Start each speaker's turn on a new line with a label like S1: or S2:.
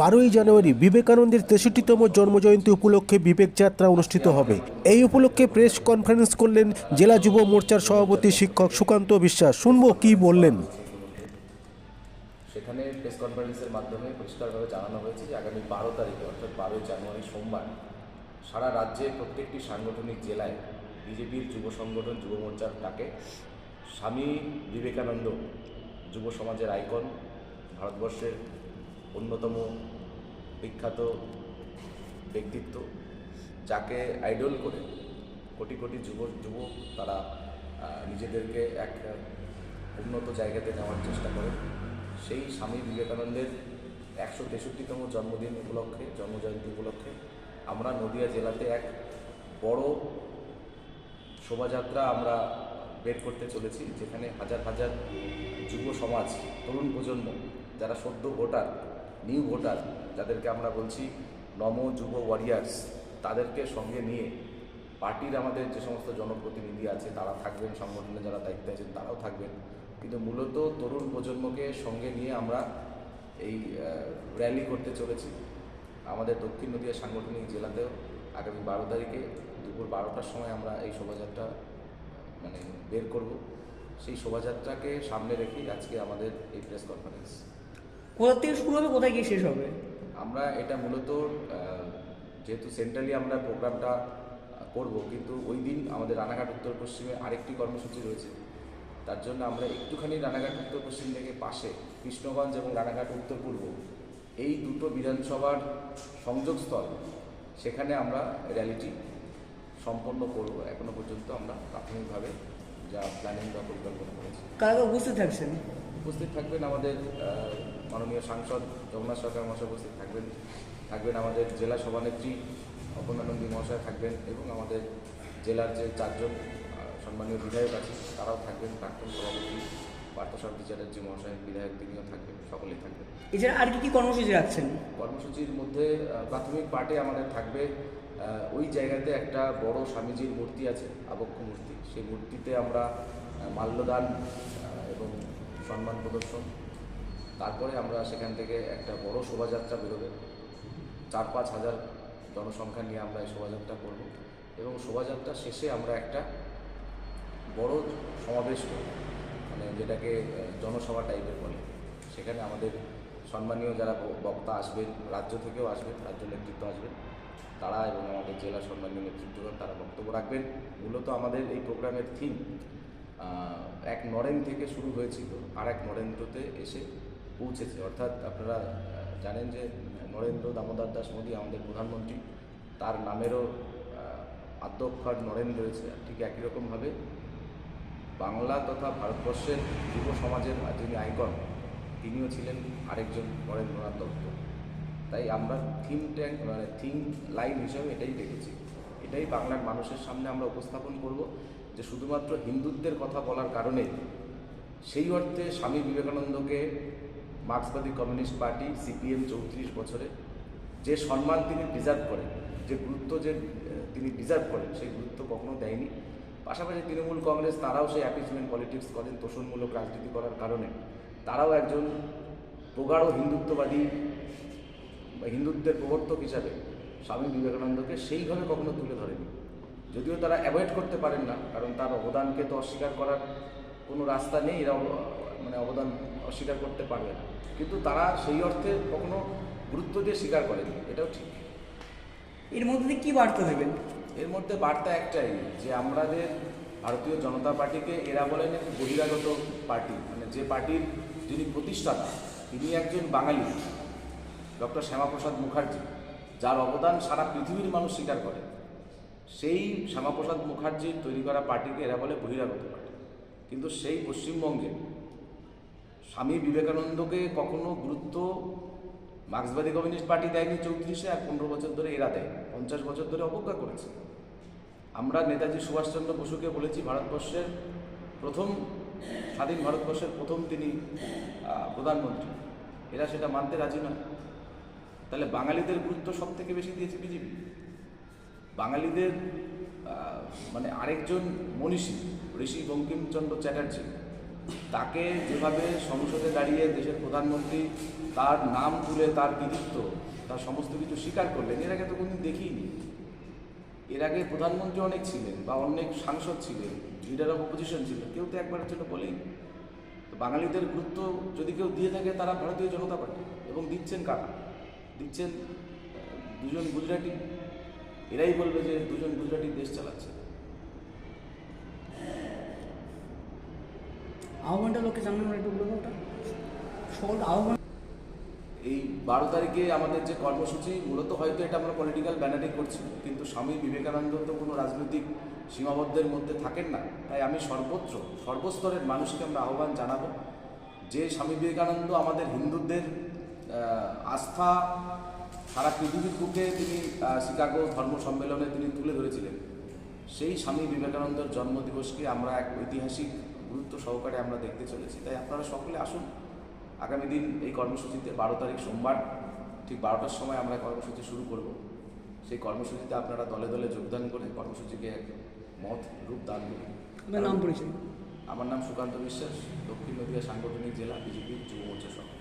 S1: বারোই জানুয়ারি বিবেকানন্দের তেষট্টিতম জন্মজয়ন্তী উপলক্ষে বিবেক যাত্রা অনুষ্ঠিত হবে। এই উপলক্ষে প্রেস কনফারেন্স করলেন জেলা যুব মোর্চার সভাপতি শিক্ষক সুকান্ত বিশ্বাস। শুনব কি বললেন।
S2: সেখানে প্রেস কনফারেন্সের মাধ্যমে পরিষ্কারভাবে জানানো হয়েছে যে আগামী বারো তারিখে, অর্থাৎ বারোই জানুয়ারি সোমবার, সারা রাজ্যে প্রত্যেকটি সাংগঠনিক জেলায় বিজেপির যুব সংগঠন, যুব মোর্চার ডাকে স্বামী বিবেকানন্দ যুব সমাজের আইকন, ভারতবর্ষের অন্যতম বিখ্যাত ব্যক্তিত্ব, যাকে আইডল করে কোটি কোটি যুব যুব তারা নিজেদেরকে এক উন্নত জায়গাতে নেওয়ার চেষ্টা করে। সেই স্বামী বিবেকানন্দের একশো তেষট্টিতম জন্মদিন উপলক্ষে, জন্মজয়ন্তী উপলক্ষে আমরা নদিয়া জেলাতে এক বড় শোভাযাত্রা আমরা বের করতে চলেছি, যেখানে হাজার হাজার যুব সমাজ, তরুণ প্রজন্ম, যারা সদ্য ভোটার নিউ ভোটার, যাদেরকে আমরা বলছি নম যুব ওয়ারিয়ার্স তাদেরকে সঙ্গে নিয়ে পার্টির আমাদের যে সমস্ত জনপ্রতিনিধি আছে, তারা থাকবেন, সংগঠনে যারা দায়িত্বে আছেন, তারাও থাকবেন। কিন্তু মূলত তরুণ প্রজন্মকে সঙ্গে নিয়ে আমরা এই র্যালি করতে চলেছি। আমাদের দক্ষিণ নদীয়া সাংগঠনিক জেলাতেও আগামী বারো তারিখে দুপুর বারোটার সময় আমরা এই শোভাযাত্রা মানে বের করব। সেই শোভাযাত্রাকে সামনে রেখেই আজকে আমাদের এই প্রেস কনফারেন্স
S3: কোথা থেকে শুরু হবে কোথায় গিয়ে শেষ হবে?
S2: আমরা এটা মূলত যেহেতু সেন্ট্রালি আমরা প্রোগ্রামটা করব কিন্তু ওই দিন আমাদের রানাঘাট উত্তর পশ্চিমে আরেকটি কর্মসূচি রয়েছে। তার জন্য আমরা একটুখানি রানাঘাট উত্তর পশ্চিম থেকে পাশে কৃষ্ণগঞ্জ এবং রানাঘাট উত্তর পূর্ব এই দুটো বিধানসভার সংযোগস্থল সেখানে আমরা র্যালিটি সম্পন্ন করব। এখনও পর্যন্ত আমরা প্রাথমিকভাবে যা প্ল্যানিং বা পরিকল্পনা করেছি।
S3: কারা উপস্থিত থাকছেন?
S2: উপস্থিত থাকবেন আমাদের মাননীয় সাংসদ জগন্নাথ সরকার মহাশয় উপস্থিত থাকবেন। থাকবেন আমাদের জেলা সভানেত্রী অপর্ণানন্দী মহাশয় থাকবেন এবং আমাদের জেলার যে চারজন সম্মানীয় বিধায়ক আছে তারাও থাকবেন। প্রাক্তন সভাপতি পার্থসারথী চ্যাটার্জি মহাশয় বিধায়ক তিনিও থাকবেন সকলেই থাকবেন।
S3: এছাড়া আর কি কি কর্মসূচি রাখছেন?
S2: কর্মসূচির মধ্যে প্রাথমিক পার্টে আমাদের থাকবে ওই জায়গাতে একটা বড় স্বামীজির মূর্তি আছে, আবক্ষ মূর্তি। সেই মূর্তিতে আমরা মাল্যদান এবং সম্মান প্রদর্শন। তারপরে আমরা সেখান থেকে একটা বড় শোভাযাত্রা বেরোবে। চার পাঁচ হাজার জনসংখ্যা নিয়ে আমরা এই শোভাযাত্রা করব। এবং শোভাযাত্রা শেষে আমরা একটা বড় সমাবেশ করব মানে যেটাকে জনসভা টাইপের বলে। সেখানে আমাদের সম্মানীয় যারা বক্তা আসবেন রাজ্য থেকেও আসবেন রাজ্য নেতৃত্ব আসবেন তারা এবং আমাদের জেলা সম্মানীয় নেতৃত্বগণ তারা বক্তব্য রাখবেন। মূলত আমাদের এই প্রোগ্রামের থিম এক নরেন থেকে শুরু হয়েছিল আর এক নরেন্দ্রতে এসে পৌঁছেছে। অর্থাৎ আপনারা জানেন যে নরেন্দ্র দামোদর দাস মোদী আমাদের প্রধানমন্ত্রী তার নামেরও আহ, আদ্য অক্ষর নরেন রয়েছে। ঠিক একই রকমভাবে বাংলা তথা ভারতবর্ষের যুব সমাজের যিনি আইকন তিনিও ছিলেন আরেকজন নরেন্দ্রনাথ দত্ত। তাই আমরা থিম ট্যাঙ্ক মানে থিম লাইন হিসেবে এটাই দেখেছি। এটাই বাংলার মানুষের সামনে আমরা উপস্থাপন করব যে শুধুমাত্র হিন্দুত্বের কথা বলার কারণে সেই অর্থে স্বামী বিবেকানন্দকে মার্ক্সবাদী কমিউনিস্ট পার্টি, সিপিএম চৌত্রিশ বছরে যে সম্মান তিনি ডিজার্ভ করেন যে গুরুত্ব যে তিনি ডিজার্ভ করেন সেই গুরুত্ব কখনো দেয়নি। পাশাপাশি তৃণমূল কংগ্রেস, তারাও সেই অ্যাপিচমেন্ট পলিটিক্স করেন, তোষণমূলক রাজনীতি করার কারণে। তারাও একজন প্রগাঢ় হিন্দুত্ববাদী বা হিন্দুত্বের প্রবর্তক হিসাবে স্বামী বিবেকানন্দকে সেইভাবে কখনো তুলে ধরেনি। যদিও তারা অ্যাভয়েড করতে পারেন না কারণ তার অবদানকে তো অস্বীকার করার কোনো রাস্তা নেই এরা মানে অবদান অস্বীকার করতে পারবে না। কিন্তু তারা সেই অর্থে কখনো গুরুত্ব দিয়ে স্বীকার করেনি এটাও ঠিক।
S3: এর মধ্যে কি বার্তা দেবেন?
S2: এর মধ্যে বার্তা একটাই যে আমাদের ভারতীয় জনতা পার্টিকে এরা বলেন বহিরাগত পার্টি মানে যে পার্টির যিনি প্রতিষ্ঠাতা, তিনি একজন বাঙালি। ডক্টর শ্যামাপ্রসাদ মুখার্জি, যার অবদান সারা পৃথিবীর মানুষ স্বীকার করে। সেই শ্যামাপ্রসাদ মুখার্জির তৈরি করা পার্টিকে এরা বলে বহিরাগত পার্টি। কিন্তু সেই পশ্চিমবঙ্গে স্বামী বিবেকানন্দকে কখনো গুরুত্ব মার্ক্সবাদী কমিউনিস্ট পার্টি দেয়নি চৌত্রিশে, আর পনেরো বছর ধরে এরা দেয়। পঞ্চাশ বছর ধরে অবজ্ঞা করেছে। আমরা নেতাজি সুভাষচন্দ্র বসুকে বলেছি ভারতবর্ষের প্রথম স্বাধীন ভারতবর্ষের প্রথম তিনি প্রধানমন্ত্রী। এরা সেটা মানতে রাজি নয়। তাহলে বাঙালিদের গুরুত্ব সব থেকে বেশি দিয়েছে বিজেপি? বাঙালিদের মানে আরেকজন মনীষী, ঋষি বঙ্কিমচন্দ্র চ্যাটার্জি, তাকে যেভাবে সংসদে দাঁড়িয়ে দেশের প্রধানমন্ত্রী তার নাম তুলে তার কৃতিত্ব, তার সমস্ত কিছু স্বীকার করলেন, এর আগে তো কোনদিন দেখিনি। এর আগে প্রধানমন্ত্রী অনেক ছিলেন বা অনেক সাংসদ ছিলেন লিডার অফ অপোজিশন ছিলেন, কেউ তো একবারের জন্য বলেই তো বাঙালিদের গুরুত্ব যদি কেউ দিয়ে থাকে, তারা ভারতীয় জনতা পার্টি এবং দিচ্ছেন কারা? দিচ্ছেন দুজন গুজরাটি। এরাই বলবে যে দুজন গুজরাটি দেশ চালাচ্ছে।
S3: আহ্বানটা লোককে জানানোর একটু বলব ওটা। আহ্বান
S2: এই বারো তারিখে আমাদের যে কর্মসূচি, মূলত হয়তো এটা আমরা পলিটিক্যাল ব্যানারে করছি, কিন্তু স্বামী বিবেকানন্দ তো কোনো রাজনৈতিক সীমাবদ্ধের মধ্যে থাকেন না। তাই আমি সর্বত্র, সর্বস্তরের মানুষকে আমরা আহ্বান জানাব যে স্বামী বিবেকানন্দ আমাদের হিন্দুদের আস্থা সারা পৃথিবীর বুকে তিনি শিকাগো ধর্ম সম্মেলনে তিনি তুলে ধরেছিলেন। সেই স্বামী বিবেকানন্দের জন্মদিবসকে আমরা এক ঐতিহাসিক গুরুত্ব সহকারে আমরা দেখতে চলেছি। তাই আপনারা সকলে আসুন আগামী দিন এই কর্মসূচিতে বারো তারিখ সোমবার ঠিক বারোটার সময় আমরা কর্মসূচি শুরু করব। সেই কর্মসূচিতে আপনারা দলে দলে যোগদান করে কর্মসূচিকে এক মত রূপ দান করুন।
S3: নাম পরিচয়?
S2: আমার নাম সুকান্ত বিশ্বাস দক্ষিণ নদীয়া সাংগঠনিক জেলা বিজেপির যুব মোর্চা সভাপতি।